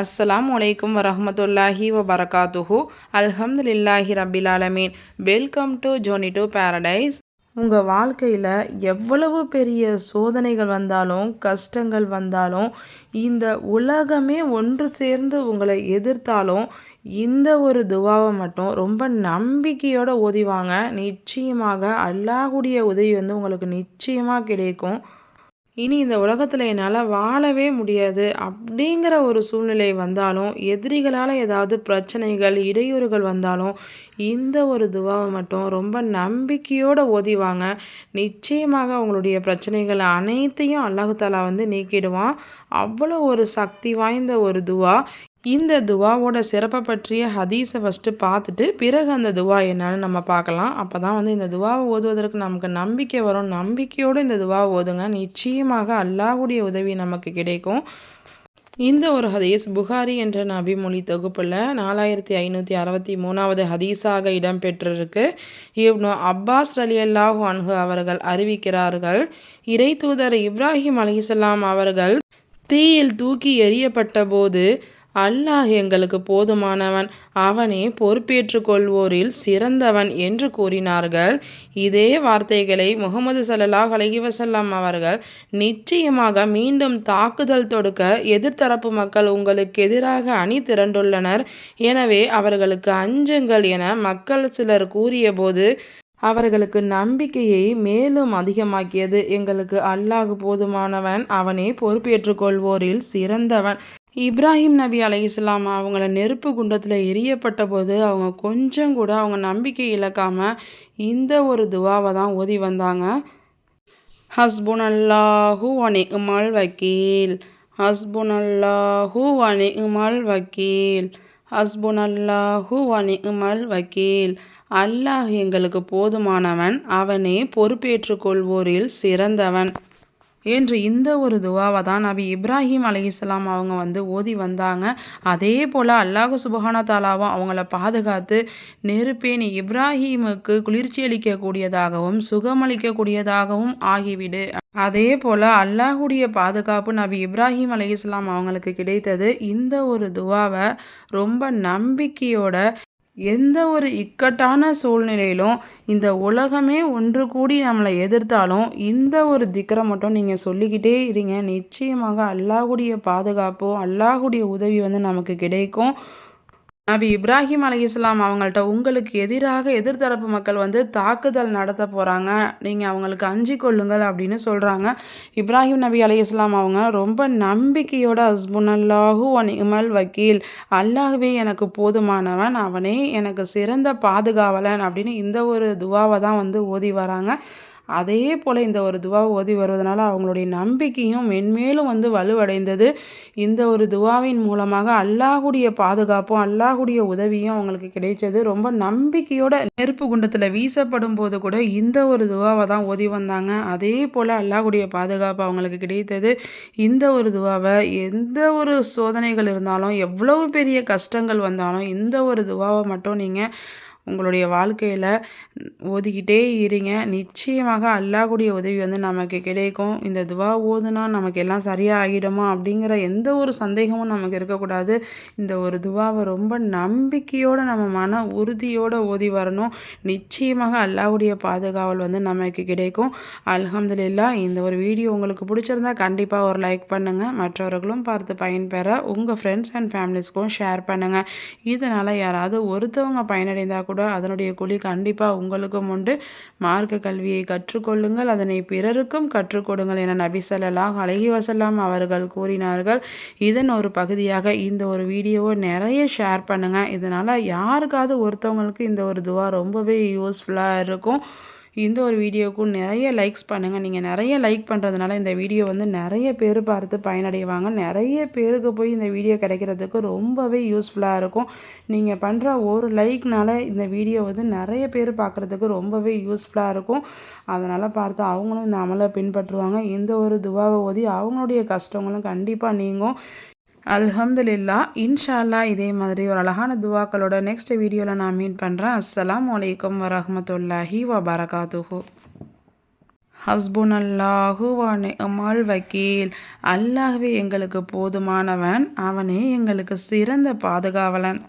அஸ்ஸலாம் வலைக்கும் வரஹமத்துல்லாஹி வபரகாத்துஹு. அல்ஹம்துலில்லாஹி ரபில் ஆலமீன் welcome to journey to paradise உங்கள் வாழ்க்கையில் எவ்வளவு பெரிய சோதனைகள் வந்தாலும் கஷ்டங்கள் வந்தாலும் இந்த உலகமே ஒன்று சேர்ந்து உங்களை எதிர்த்தாலும் இந்த ஒரு துவாவை மட்டும் ரொம்ப நம்பிக்கையோடு ஓதிவாங்க. நிச்சயமாக அல்லாஹுடைய உதவி வந்து உங்களுக்கு நிச்சயமாக கிடைக்கும். இனி இந்த உலகத்தில் என்னால் வாழவே முடியாது அப்படிங்கிற ஒரு சூழ்நிலை வந்தாலும் எதிரிகளால் ஏதாவது பிரச்சனைகள் இடையூறுகள் வந்தாலும் இந்த ஒரு துவாவை மட்டும் ரொம்ப நம்பிக்கையோடு ஓதிவாங்க. நிச்சயமாக அவங்களுடைய பிரச்சனைகள் அனைத்தையும் அல்லாஹாலா வந்து நீக்கிடுவான். அவ்வளோ ஒரு சக்தி வாய்ந்த ஒரு துவா. இந்த துவாவோட சிறப்பை பற்றிய ஹதீஸை ஃபஸ்ட்டு பார்த்துட்டு பிறகு அந்த துவா என்னன்னு நம்ம பார்க்கலாம். அப்போ தான் வந்து இந்த துவாவை ஓதுவதற்கு நமக்கு நம்பிக்கை வரும். நம்பிக்கையோடு இந்த துவாவை ஓதுங்க. நிச்சயமாக அல்லாஹுடைய உதவி நமக்கு கிடைக்கும். இந்த ஒரு ஹதீஸ் புகாரி என்ற நபிமொழி தொகுப்பில் நாலாயிரத்தி ஐநூற்றி அறுபத்தி மூணாவது ஹதீஸாக இடம்பெற்றிருக்கு. இவ்னு அப்பாஸ் அலி அல்லாஹு அன்ஹு அவர்கள் அறிவிக்கிறார்கள் இறை தூதர் இப்ராஹிம் அலிசல்லாம் அவர்கள் தீயில் தூக்கி எறியப்பட்ட போது அல்லாஹ் எங்களுக்கு போதுமானவன். அவனே பொறுப்பேற்று கொள்வோரில் சிறந்தவன் என்று கூறினார்கள். இதே வார்த்தைகளை முகமது சல்லாஹ் அலஹிவசல்லாம் அவர்கள் நிச்சயமாக மீண்டும் தாக்குதல் தொடுக்க எதிர்த்தரப்பு மக்கள் உங்களுக்கு எதிராக அணி திரண்டுள்ளனர். எனவே அவர்களுக்கு அஞ்சுங்கள் என மக்கள் சிலர் கூறியபோது அவர்களுக்கு நம்பிக்கையை மேலும் அதிகமாக்கியது. எங்களுக்கு அல்லாஹ் போதுமானவன் அவனே பொறுப்பேற்றுக்கொள்வோரில் சிறந்தவன். இப்ராஹிம் நபி அலை இஸ்லாம் அவங்கள நெருப்பு குண்டத்தில் எரியப்பட்ட போது அவங்க கொஞ்சம் கூட அவங்க நம்பிக்கை இழக்காமல் இந்த ஒரு துவாவை தான் ஓதி வந்தாங்க. ஹஸ்புன் அல்லாஹூ அனி வக்கீல். ஹஸ்புன் அல்லாஹூ அனி வக்கீல். ஹஸ்புன் அல்லாஹூ அனி வக்கீல். அல்லாஹ் எங்களுக்கு போதுமானவன் அவனே பொறுப்பேற்றுக்கொள்வோரில் சிறந்தவன். என்று இந்த ஒரு துவாவை தான் நபி இப்ராஹிம் அலையாம் அவங்க வந்து ஓதி வந்தாங்க. அதே போல் அல்லாஹு சுபஹான தாலாவும் அவங்கள பாதுகாத்து நெருப்பேணி இப்ராஹிமுக்கு குளிர்ச்சி அளிக்கக்கூடியதாகவும் சுகமளிக்கக்கூடியதாகவும் ஆகிவிடு. அதே போல் அல்லாஹுடைய பாதுகாப்பு நபி இப்ராஹிம் அலி இஸ்லாம் அவங்களுக்கு கிடைத்தது. இந்த ஒரு துவாவை ரொம்ப நம்பிக்கையோட எந்த ஒரு இக்கட்டான சூழ்நிலையிலும் இந்த உலகமே ஒன்று கூடி நம்மளை எதிர்த்தாலும் இந்த ஒரு திக்கரை மட்டும் நீங்கள் சொல்லிக்கிட்டே இருங்க. நிச்சயமாக அல்லாஹுடைய பாதுகாப்போ அல்லாஹுடைய உதவி வந்து நமக்கு கிடைக்கும். நபி இப்ராஹிம் அலி இஸ்லாம் அவங்கள்ட்ட உங்களுக்கு எதிராக எதிர்த்தரப்பு மக்கள் வந்து தாக்குதல் நடத்த போகிறாங்க நீங்கள் அவங்களுக்கு அஞ்சு கொள்ளுங்கள் அப்படின்னு சொல்கிறாங்க இப்ராஹிம் நபி அலி இஸ்லாம் அவங்க ரொம்ப நம்பிக்கையோட ஹஸ்புன் அல்லாஹூ ஒன் இமல் வக்கீல். அல்லாஹுவே எனக்கு போதுமானவன். அவனே எனக்கு சிறந்த பாதுகாவலன் அப்படின்னு இந்த ஒரு துவாவை தான் வந்து ஓதி வராங்க. அதே போல் இந்த ஒரு துவாவை ஓதி வருவதனால அவங்களுடைய நம்பிக்கையும் மென்மேலும் வந்து வலுவடைந்தது. இந்த ஒரு துவாவின் மூலமாக அல்லாஹுடைய பாதுகாப்பும் அல்லாஹுடைய உதவியும் அவங்களுக்கு கிடைச்சது. ரொம்ப நம்பிக்கையோட நெருப்பு குண்டத்தில் வீசப்படும் போது கூட இந்த ஒரு துவாவை தான் ஓதி வந்தாங்க. அதே போல் அல்லாஹுடைய பாதுகாப்பு அவங்களுக்கு கிடைத்தது. இந்த ஒரு துவாவை எந்த ஒரு சோதனைகள் இருந்தாலும் எவ்வளவு பெரிய கஷ்டங்கள் வந்தாலும் இந்த ஒரு துவாவை மட்டும் நீங்கள் உங்களுடைய வாழ்க்கையில் ஓதிக்கிட்டே இருங்க. நிச்சயமாக அல்லாஹுடைய உதவி வந்து நமக்கு கிடைக்கும். இந்த துவா ஓதுனா நமக்கு எல்லாம் சரியாக ஆகிடுமா அப்படிங்கிற எந்த ஒரு சந்தேகமும் நமக்கு இருக்கக்கூடாது. இந்த ஒரு துவாவை ரொம்ப நம்பிக்கையோடு நம்ம மன உறுதியோடு ஓதி வரணும். நிச்சயமாக அல்லாஹுடைய பாதுகாவல் வந்து நமக்கு கிடைக்கும். அலமதுல்லா இந்த ஒரு வீடியோ உங்களுக்கு பிடிச்சிருந்தா கண்டிப்பாக ஒரு லைக் பண்ணுங்கள் மற்றவர்களும் பார்த்து பயன்பெற உங்கள் ஃப்ரெண்ட்ஸ் அண்ட் ஃபேமிலிஸ்க்கும் ஷேர் பண்ணுங்கள் இதனால் யாராவது ஒருத்தவங்க பயனடைந்தால் கூட கூட அதனுடைய குழி கண்டிப்பாக உங்களுக்கும் உண்டு. மார்க்க கல்வியை கற்றுக்கொள்ளுங்கள் அதனை பிறருக்கும் கற்றுக்கொடுங்கள் என நபி சொல்லலாம் அழகி வசல்லாம் அவர்கள் கூறினார்கள். இதன் ஒரு பகுதியாக இந்த ஒரு வீடியோவை நிறைய ஷேர் பண்ணுங்கள் இதனால் யாருக்காவது ஒருத்தவங்களுக்கு இந்த ஒரு துவா ரொம்பவே யூஸ்ஃபுல்லாக இருக்கும். இந்த ஒரு வீடியோவுக்கும் நிறைய லைக்ஸ் பண்ணுங்கள் நீங்கள் நிறைய லைக் பண்ணுறதுனால இந்த வீடியோ வந்து நிறைய பேர் பார்த்து பயனடைவாங்க. நிறைய பேருக்கு போய் இந்த வீடியோ கிடைக்கிறதுக்கு ரொம்பவே யூஸ்ஃபுல்லாக இருக்கும். நீங்கள் பண்ணுற ஒரு லைக்னால இந்த வீடியோ வந்து நிறைய பேர் பார்க்குறதுக்கு ரொம்பவே யூஸ்ஃபுல்லாக இருக்கும். அதனால் பார்த்து அவங்களும் இந்த அமலை பின்பற்றுவாங்க. இந்த ஒரு துவாவை ஓதி அவங்களுடைய கஷ்டங்களும் கண்டிப்பாக நீங்கும். அல்ஹம்துலில்லா இன்ஷால்லா இதே மாதிரி ஒரு அழகான துவாக்களோட நெக்ஸ்ட் வீடியோவில் நான் மீட் பண்ணுறேன் அஸ்லாம் வலைக்கம் வரமத்துல்லாஹி வபரகாத்துஹூ. ஹஸ்புன் அல்லாஹு அமால் வக்கீல். அல்லாஹ்வே எங்களுக்கு போதுமானவன். அவனே எங்களுக்கு சிறந்த பாதுகாவலன்.